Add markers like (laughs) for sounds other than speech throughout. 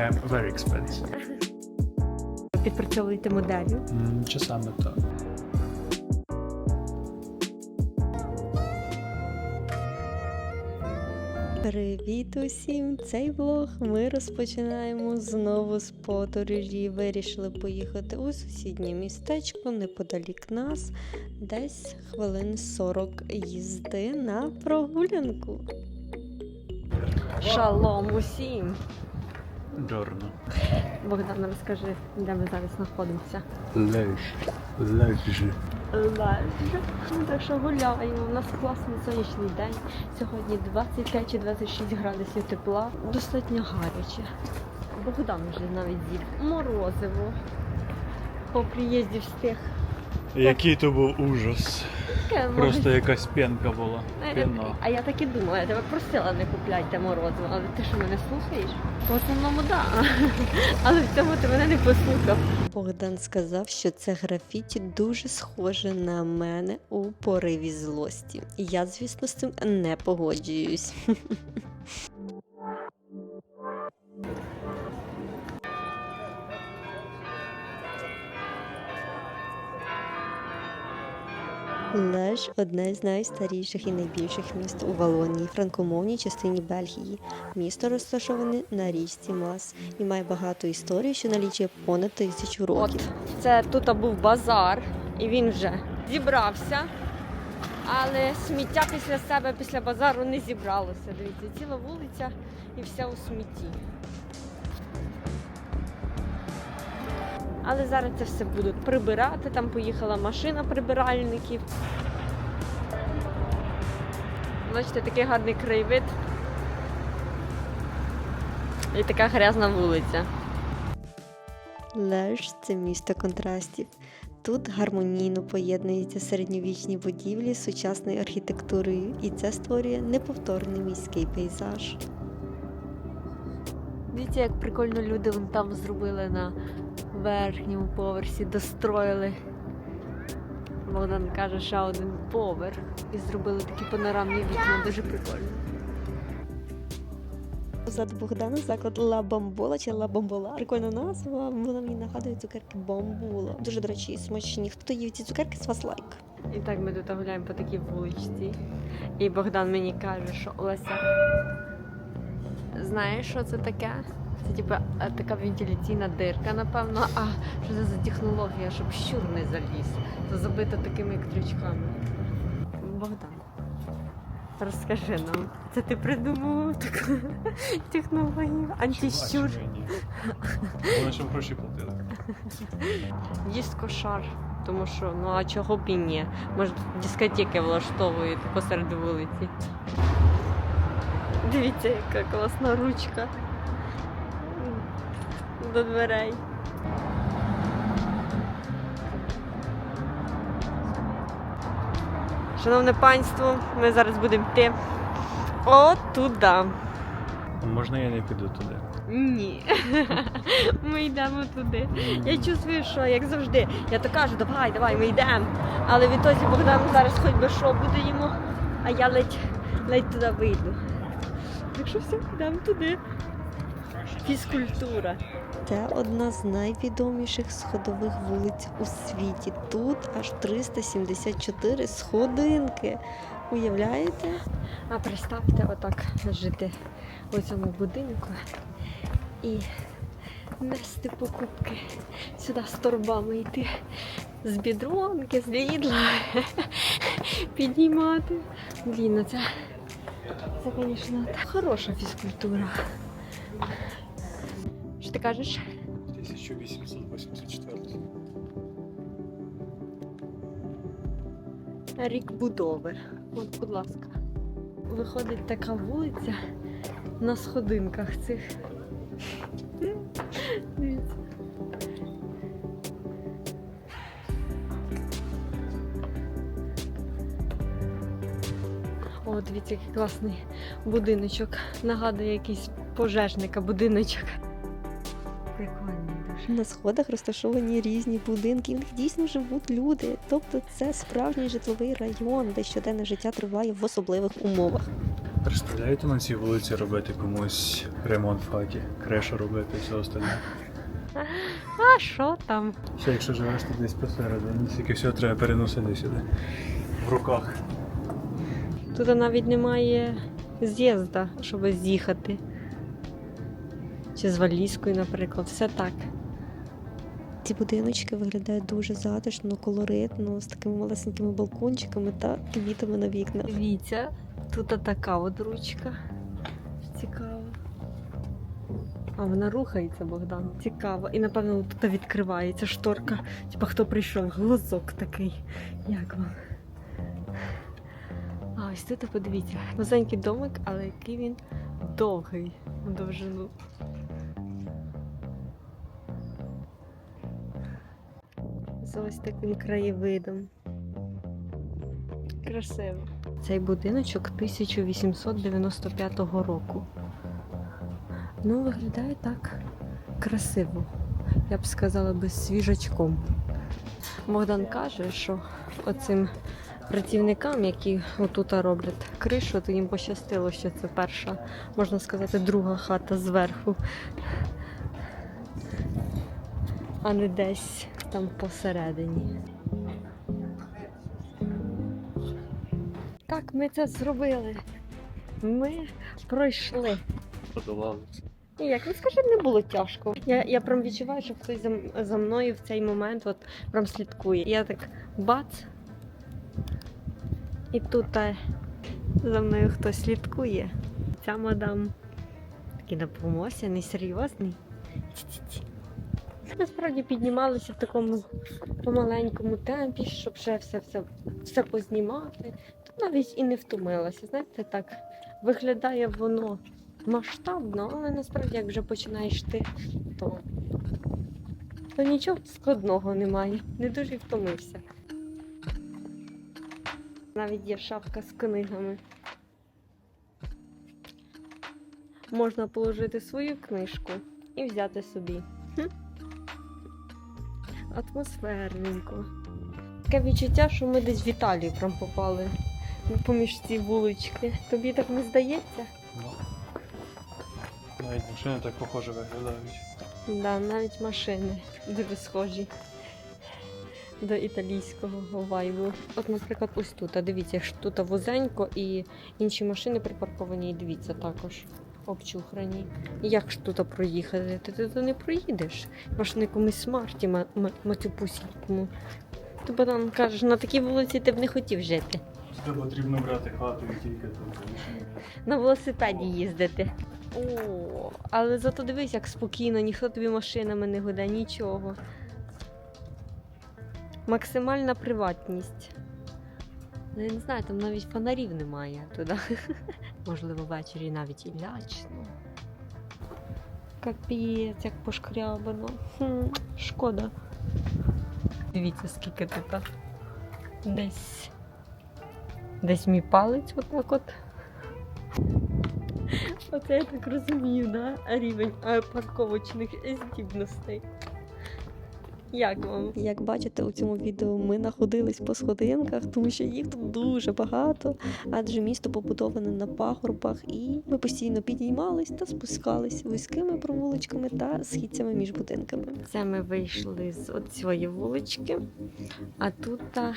I am very expensive. Підпрацьовуєте моделлю. М, Часами так. Привіт усім! Цей влог ми розпочинаємо знову з подорожі. Вирішили поїхати у сусіднє містечко неподалік нас, десь хвилин 40 їзди на прогулянку. Шалом усім! Джорно. Богдан, розкажи, де ми зараз знаходимося. Леж. Лежи. Лежа. Ну, так що гуляємо. У нас класний сонячний день. Сьогодні 25 чи 26 градусів тепла. Достатньо гаряче. Богдан вже навіть з'їв морозиво. По приїзді встиг. Який то був ужас. Просто якась пенка була. Е, А я так і думала, я тебе просила не купляйте морозиво, але ти що мене слухаєш? В основному да. (laughs) Але в цьому ти мене не послухав. Богдан сказав, що це графіті дуже схоже на мене у пориві злості. Я, звісно, з цим не погоджуюсь. (laughs) Леж одне з найстаріших і найбільших міст у Валонії, франкомовній частині Бельгії. Місто розташоване на річці Мас і має багато історій, що налічує понад тисячу років. От це тут був базар, і він вже зібрався. Але сміття після себе, після базару не зібралося. Дивіться, ціла вулиця і вся у смітті. Але зараз це все будуть прибирати. Там поїхала машина прибиральників. Бачите, такий гарний краєвид. І така грязна вулиця. Леж це місто контрастів. Тут гармонійно поєднуються середньовічні будівлі з сучасною архітектурою, і це створює неповторний міський пейзаж. Дивіться, як прикольно люди вон там зробили на верхньому поверсі, достроїли. Богдан каже, ще один поверх. І зробили такі панорамні вікна, дуже прикольно. Позаду Богдана заклад Ла Бамбола чи Ла Бамбола. Прикольна назва. Вона мені нагадує цукерки Бамбула. Дуже, до речі, смачні. Хто їв ці цукерки, з вас лайк. І так ми тут гуляємо по такій вуличці. І Богдан мені каже, що Олеся. Знаєш, що це таке? Це типу е, така вентиляційна дирка, напевно. А що це за технологія, щоб щур не заліз? То забито такими крючками. Богдан, розкажи нам, це ти придумав таку (laughs) технологію? Антищур? Вони щоб гроші платили. Дискошар. (laughs) Тому що, ну а чого б і ні? Може, дискотеки влаштовують посеред вулиці. Дивіться, яка класна ручка до дверей. Шановне панство, ми зараз будемо йти от туди. Можна я не піду туди? Ні. (laughs) Ми йдемо туди. Я чувствую, що як завжди, я то кажу, давай, давай, ми йдемо. Але відтоді Богдан зараз хоч би що буде йому, а я ледь, ледь туди вийду. Так що все, йдемо туди. Фізкультура. Це одна з найвідоміших сходових вулиць у світі. Тут аж 374 сходинки. Уявляєте? А представте, отак жити у цьому будинку і нести покупки сюди з торбами йти з бідронки, з лідла, (laughs) піднімати. Блін, ну це, це, звісно, хороша фізкультура. Ти кажеш? 1884. Рік будови. От, будь ласка. Виходить така вулиця на сходинках цих. Дивіться. О, дивіться, який класний будиночок. Нагадує якийсь пожежника будиночок. На сходах розташовані різні будинки, в них дійсно живуть люди. Тобто це справжній житловий район, де щоденне життя триває в особливих умовах. Представляєте на цій вулиці робити комусь ремонт в хаті, крешу робити все остальне. А що там? Ще якщо живеш тут десь посередині, тільки все треба переносити сюди. В руках. Тут навіть немає з'їзда, щоб з'їхати. Чи з валізкою, наприклад, все так. Ці будиночки виглядають дуже затишно, колоритно, з такими малесенькими балкончиками та квітами на вікнах. Дивіться, тут така от ручка. Цікаво. А вона рухається, Богдан. Цікаво. І напевно тут відкривається шторка. Типа хто прийшов, глазок такий. Як вам? А ось тут подивіться, маленький домик, але який він довгий довжину. З ось таким краєвидом. Красиво. Цей будиночок 1895 року. Ну, виглядає так красиво. Я б сказала би свіжачком. Богдан каже, що оцим працівникам, які отут роблять кришу, то їм пощастило, що це перша, можна сказати, друга хата зверху. А не десь там посередині. Так, ми це зробили. Ми пройшли. Подолали. Як не скажи, не було тяжко. Я, я прям відчуваю, що хтось за, за мною в цей момент от прям слідкує. Я так бац. І тут е, за мною хтось слідкує. Ця мадам такий допомогся, несерйозний. Ці-ці-ці. Насправді піднімалися в такому помаленькому темпі, щоб ще все, все, все познімати. Тут навіть і не втомилася. Знаєте, так виглядає воно масштабно, але насправді, як вже починаєш ти, то, то нічого складного немає. Не дуже втомився. Навіть є шапка з книгами. Можна положити свою книжку і взяти собі. Атмосферненько. Таке відчуття, що ми десь в Італію прям попали поміж ці вулички. Тобі так не здається? Ну. Навіть машини так похоже виглядають. Да, навіть машини дуже схожі до італійського вайбу. От, наприклад, ось тут. А дивіться, тут вузенько і інші машини припарковані, і дивіться також. Обчухрані. Як ж тут проїхати? Ти тут не проїдеш. Може на якомусь смарті ма- ма- матюпусінькому. Ти Богдан кажеш, на такій вулиці ти б не хотів жити. Тобі потрібно брати хату і тільки тут. На велосипеді їздити. О, але зато дивись, як спокійно, ніхто тобі машинами не гуде, нічого. Максимальна приватність. Ну, я не знаю, там навіть фонарів немає туди. (laughs) Можливо, ввечері навіть і лячно. Капець, як пошкрябано. Хм, шкода. Дивіться, скільки тут. Десь. Десь мій палець отак от. Оце я так розумію, да? рівень е, парковочних здібностей. Як вам? Як бачите у цьому відео, ми знаходились по сходинках, тому що їх тут дуже багато, адже місто побудоване на пагорбах, і ми постійно підіймались та спускались вузькими провулочками та східцями між будинками. Це ми вийшли з от цієї вулички, а тут та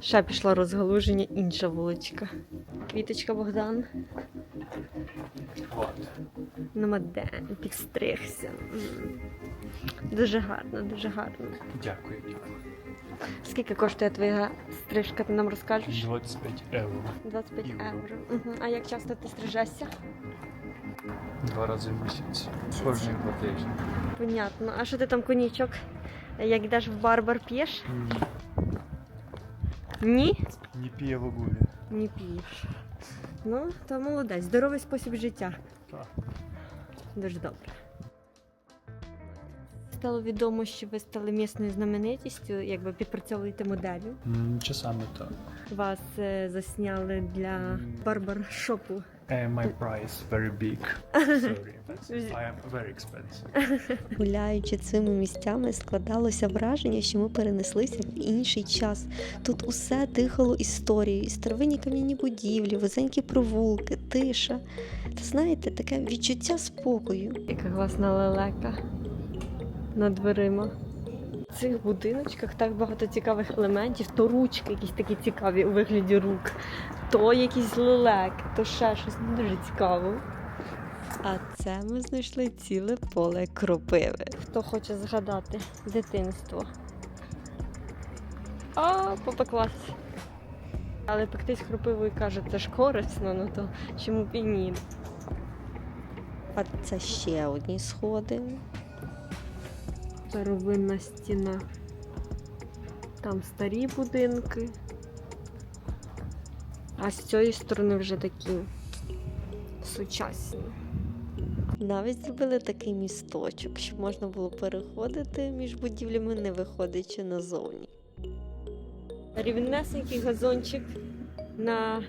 ще пішла розгалуження інша вуличка. Квіточка Богдан. От. Нема де, підстригся. Дуже гарно, дуже гарно. Дякую, дякую. Скільки коштує твоя стрижка, ти нам розкажеш? 25 євро. 25 Євро. Угу. А як часто ти стрижешся? Два рази в місяць. Кожен по тижні. Понятно. А що ти там конячок? Як йдеш в барбар п'єш? Ні. Ні? Не п'є в обуві. Не п'єш. Ну, то молодець. Здоровий спосіб життя. Так. Дуже добре. Стало відомо, що ви стали місною знаменитістю, якби підпрацьовуєте моделлю. М, Часами так. Вас е, засняли для барбаршопу. Uh, my price very big. Sorry. (laughs) I am very expensive. Гуляючи цими місцями, складалося враження, що ми перенеслися в інший час. Тут усе дихало історією, старовинні кам'яні будівлі, вузенькі провулки, тиша. Та знаєте, таке відчуття спокою. Яка класна лелека над дверима. В цих будиночках так багато цікавих елементів, то ручки якісь такі цікаві у вигляді рук, то якісь лелеки, то ще щось ну, дуже цікаво. А це ми знайшли ціле поле кропиви. Хто хоче згадати дитинство. А, попеклась. Але пектись хропивою каже, це ж корисно, ну то чому б і ні? А це ще одні сходи. Старовинна стіна. Там старі будинки. А з цієї сторони вже такі сучасні. Навіть зробили такий місточок, щоб можна було переходити між будівлями, не виходячи назовні. Рівнесенький газончик на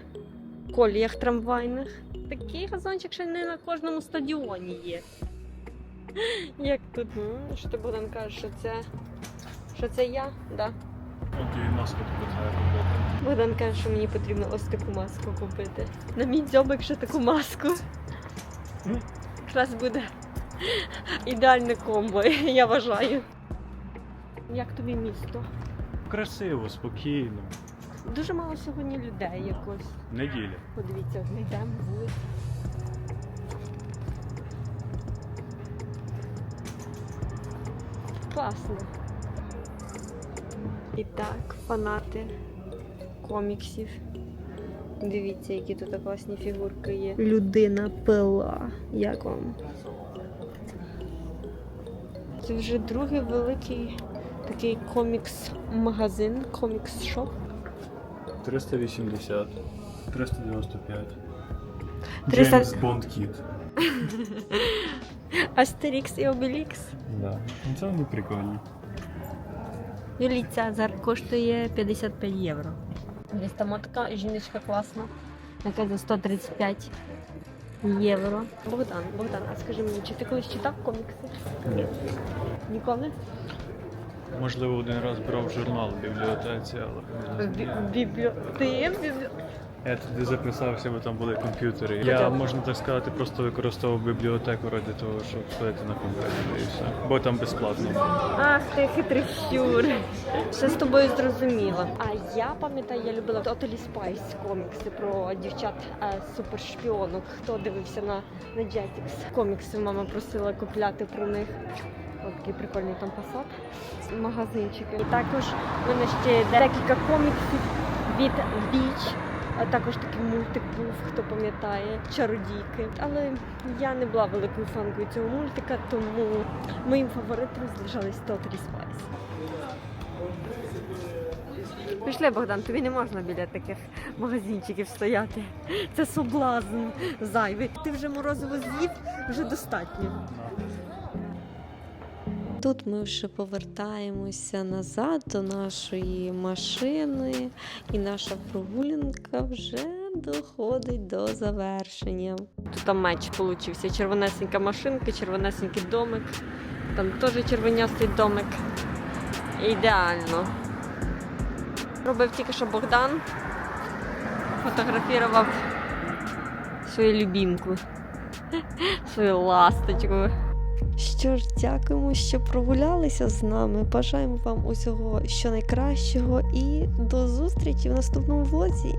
коліях трамвайних. Такий газончик ще не на кожному стадіоні є. Як тут? Що ти Богдан кажеш, що це. Що це я? Да. Окей, маску тобі треба робити. Богдан каже, що мені потрібно ось таку маску купити. На мій дзьобик ще таку маску. Якраз буде ідеальне комбо, я вважаю. Як тобі місто? Красиво, спокійно. Дуже мало сьогодні людей якось. Неділя. Подивіться, ми йдемо вулицю. Класно. І так, фанати коміксів. Дивіться, які тут класні фігурки є. Людина пила. Як вам? Це вже другий великий такий комікс-магазин, комікс-шоп. 380. 395. 300 Джеймс Бонд Кіт. (laughs) Астерікс і Обелікс. Да. Ну, Це вони прикольні. Юлій Цезар коштує 55 євро. Десь там така жіночка класна, яка за 135 євро. Богдан, Богдан, а скажи мені, чи ти колись читав комікси? Ні. Ніколи? Можливо, один раз брав журнал в бібліотеці, але В я туди записався, бо там були комп'ютери. Я, можна так сказати, просто використовував бібліотеку ради того, щоб ходити на комп'ютері і все. Бо там безплатно. Ах, ти хитрий щур. Все з тобою зрозуміло. А я пам'ятаю, я любила Totally Spice комікси про дівчат е, супершпіонок. Хто дивився на, на Jetix? Комікси мама просила купляти про них. Ось такий прикольний там посад. Магазинчики. І також в мене ще декілька коміксів від Beach. А також такий мультик був, хто пам'ятає, чародійки. Але я не була великою фанкою цього мультика, тому моїм фаворитом залишались Totally Spice. Пішли, Богдан, тобі не можна біля таких магазинчиків стояти. Це соблазн зайвий. Ти вже морозиво з'їв, вже достатньо. Тут ми вже повертаємося назад до нашої машини, і наша прогулянка вже доходить до завершення. Тут там меч получився. Червонесенька машинка, червонесенький домик. Там теж червонястий домик. Ідеально. Робив тільки що Богдан. Фотографував свою любімку. (laughs) Свою ласточку. Що ж, дякуємо, що прогулялися з нами. Бажаємо вам усього що найкращого і до зустрічі в наступному влозі.